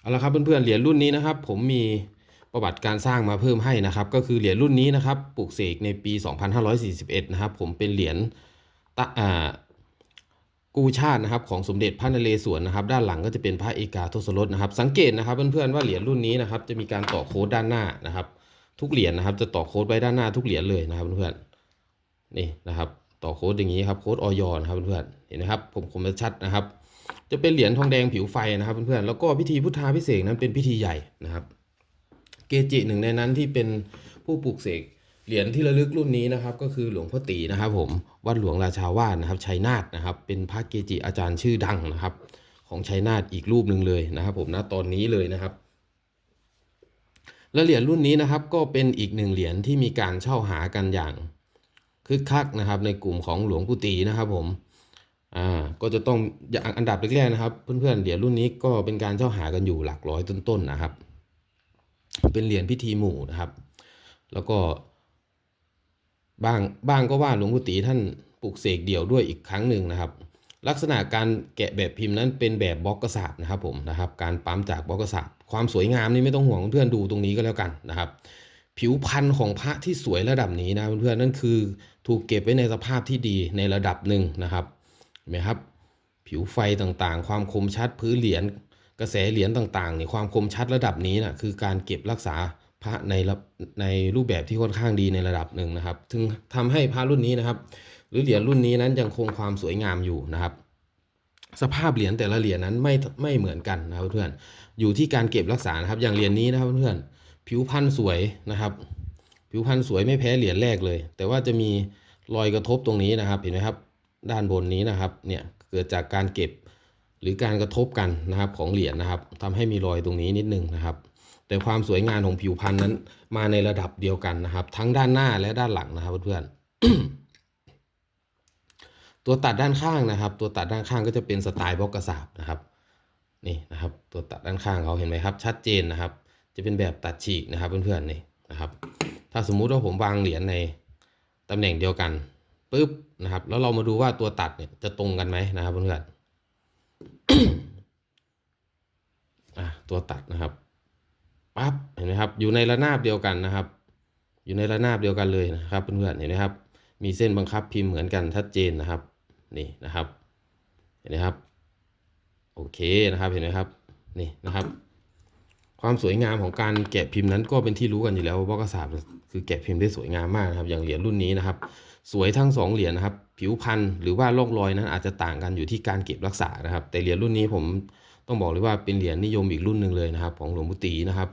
เอาละครับเพื่อนๆเหรียญรุ่นนี้นะครับ ผมมีประวัติการสร้างมาเพิ่มให้นะครับ ก็คือเหรียญรุ่นนี้นะครับปลูกเสกในปี 2541 นะครับ ผมเป็นเหรียญตะอ่ากู้ชาตินะครับของสมเด็จพระนเรศวรนะครับ ด้านหลังก็จะเป็นพระเอกาทศรถนะครับ สังเกตนะครับเพื่อนๆว่าเหรียญรุ่นนี้นะครับ จะมีการต่อโค้ดด้านหน้านะครับ ทุกเหรียญนะครับ จะต่อโค้ดไว้ด้านหน้าทุกเหรียญเลยนะครับเพื่อนๆนี่นะครับ ต่อโค้ดอย่างนี้ครับโค้ดออยนะครับเพื่อนๆเห็นไหมครับผมคมชัดนะครับ จะเป็นเหรียญทองแดงผิวไฟนะครับเพื่อนๆแล้วก็พิธีพุทธาพิเศษนั้นเป็นพิธีใหญ่นะครับ เกจิหนึ่งในนั้นที่เป็นผู้ปลูกเสกเหรียญที่ระลึกรุ่นนี้นะครับ ก็คือหลวงพ่อตีนะครับ ผมวัดหลวงราชาวาสนะครับชัยนาทนะครับ เป็นพระเกจิอาจารย์ชื่อดังนะครับ ของชัยนาทอีกรูปหนึ่งเลยนะครับ ผมณตอนนี้เลยนะครับและเหรียญรุ่นนี้นะครับก็เป็นอีกหนึ่งเหรียญที่มีการเช่าหากันอย่างคึกคักนะครับ ในกลุ่มของหลวงปู่ตีนะครับผม อ่าก็จะต้องอย่างอันดับแรกๆนะครับ เพื่อนๆเหรียญรุ่นนี้ก็เป็นการเช่าหากันอยู่หลักร้อยต้นๆนะครับ เป็นเหรียญพิธีหมู่นะครับ แล้วก็บ้างบ้างก็ว่าหลวงปู่ตีท่านปลูกเสกเดี่ยวด้วยอีกครั้งหนึ่งนะครับ ลักษณะการแกะแบบพิมพ์นั้นเป็นแบบบล็อกกระสาบนะครับผมนะครับ การปั๊มจากบล็อกกระสาบความสวยงามนี่ไม่ต้องห่วงเพื่อนๆดูตรงนี้ก็แล้วกันนะครับ ผิวพันธุ์ของพระที่สวยระดับนี้นะเพื่อนๆนั่นคือถูกเก็บไว้ในสภาพที่ดีในระดับหนึ่งนะครับ ไหมครับ ผิวไฟต่างๆ ความคมชัดพื้นเหรียญกระแสเหรียญต่างๆเนี่ยความคมชัดระดับนี้นะคือการเก็บรักษาพระในระในรูปแบบที่ค่อนข้างดีในระดับหนึ่งนะครับถึงทำให้พระรุ่นนี้นะครับ หรือเหรียญรุ่นนี้นั้นยังคงความสวยงามอยู่นะครับ สภาพเหรียญแต่ละเหรียญนั้นไม่ไม่เหมือนกันนะครับเพื่อนอยู่ที่การเก็บรักษานะครับอย่างเหรียญนี้นะครับเพื่อนผิวพันธุ์สวยนะครับ ผิวพันธุ์สวยไม่แพ้เหรียญแรกเลย แต่ว่าจะมีรอยกระทบตรงนี้นะครับเห็นไหมครับ ด้านบนนี้นะครับเนี่ยเกิดจากการเก็บหรือการกระทบกันนะครับของเหรียญนะครับทำให้มีรอยตรงนี้นิดนึงนะครับ แต่ความสวยงามของผิวพันธุ์นั้น มาในระดับเดียวกันนะครับ ทั้งด้านหน้าและด้านหลังนะครับเพื่อนๆตัวตัดด้านข้างนะครับ ตัวตัดด้านข้างก็จะเป็นสไตล์บล็อกกระสาบนะครับนี่นะครับ ตัวตัดด้านข้างเขาเห็นไหมครับ ชัดเจนนะครับ จะเป็นแบบตัดฉีกนะครับเพื่อนๆนี่นะครับ ถ้าสมมุติว่าผมวางเหรียญในตำแหน่งเดียวกัน ปุ๊บนะครับ แล้วเรามาดูว่าตัวตัดเนี่ยจะตรงกันไหมนะครับเพื่อนๆตัวตัดนะครับปั๊บเห็นไหมครับ อยู่ในระนาบเดียวกันนะครับ อยู่ในระนาบเดียวกันเลยนะครับเพื่อนๆเห็นไหมครับ มีเส้นบังคับพิมพ์เหมือนกันชัดเจนนะครับนี่นะครับ เห็นไหมครับ โอเคนะครับเห็นไหมครับ นี่นะครับ ความสวยงามของการแกะพิมพ์นั้นก็เป็นที่รู้กันอยู่แล้วว่าบล็อกระสาบคือแกะพิมพ์ได้สวยงามมากนะครับ อย่างเหรียญรุ่นนี้นะครับ สวยทั้งสองเหรียญนะครับ ผิวพันธุ์หรือว่าร่องรอยนั้นอาจจะต่างกันอยู่ที่การเก็บรักษานะครับ แต่เหรียญรุ่นนี้ผมต้องบอกเลยว่าเป็นเหรียญนิยมอีกรุ่นหนึ่งเลยนะครับ ของหลวงปู่ตีนะครับ